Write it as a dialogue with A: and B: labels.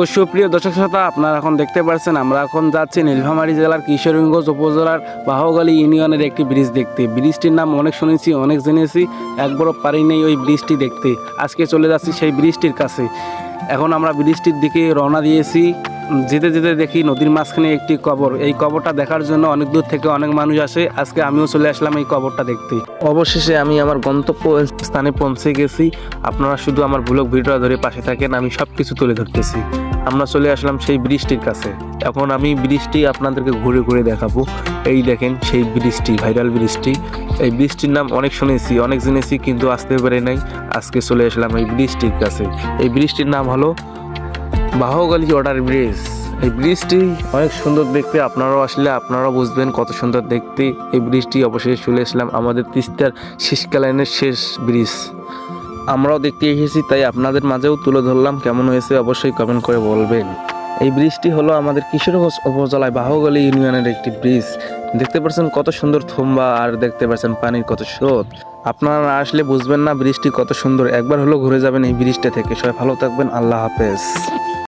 A: তো সুপ্রিয় দর্শক শ্রোতা, আপনারা এখন দেখতে পাচ্ছেন আমরা এখন যাচ্ছি নীলফামারী জেলার কিশোরগঞ্জ উপজেলার বাহগালী ইউনিয়নের একটি ব্রিজ দেখতে। ব্রিজটির নাম অনেক শুনেছি, অনেক জেনেছি, একবারও পারি নেই ওই ব্রিজটি দেখতে। আজকে চলে যাচ্ছি সেই ব্রিজটির কাছে। এখন আমরা ব্রিজটির দিকে রওনা দিয়েছি। যেতে যেতে দেখি নদীর মাঝখানে একটি কবর। এই কবরটা দেখার জন্য অনেক দূর থেকে অনেক মানুষ আসে। আজকে আমিও চলে আসলাম এই কবরটা দেখতে। অবশেষে আমি আমার গন্তব্য স্থানে পৌঁছে গেছি। আপনারা শুধু আমার ব্লগ ভিডিওটা ধরে পাশে থাকেন, আমি সব কিছু তুলে ধরতেছি। আমরা চলে আসলাম সেই ব্রিজটির কাছে। এখন আমি ব্রিজটি আপনাদেরকে ঘুরে ঘুরে দেখাবো। এই দেখেন সেই ব্রিজটি ভাইরাল ব্রিজটি এই ব্রিজটির নাম অনেক শুনেছি, অনেক জেনেছি, কিন্তু আসতে পারে নাই। আজকে চলে আসলাম এই ব্রিজটির কাছে। এই ব্রিজটির নাম হলো বাহুগালি ওয়াটার ব্রিজ এই ব্রিজটি অনেক সুন্দর দেখতে। আপনারাও আসলে আপনারাও বুঝবেন কত সুন্দর দেখতে। এই ব্রিজটি অবশেষে চলে এসলাম আমাদের তিস্তার শীষকালীনের শেষ ব্রিজ আমরাও দেখতে এসেছি, তাই আপনাদের মাঝেও তুলে ধরলাম কেমন হয়েছে অবশ্যই কমেন্ট করে বলবেন। এই ব্রিজটি হলো আমাদের কিশোরগঞ্জ উপজেলায় বাহুগলি ইউনিয়নের একটি ব্রিজ দেখতে পাচ্ছেন কত সুন্দর থম্বা আর দেখতে পাচ্ছেন পানির কত স্রোত। আপনারা আসলে বুঝবেন না ব্রিজটি কত সুন্দর। একবার হলো ঘুরে যাবেন এই ব্রিজটা থেকে। সবাই ভালো থাকবেন। আল্লাহ হাফেজ।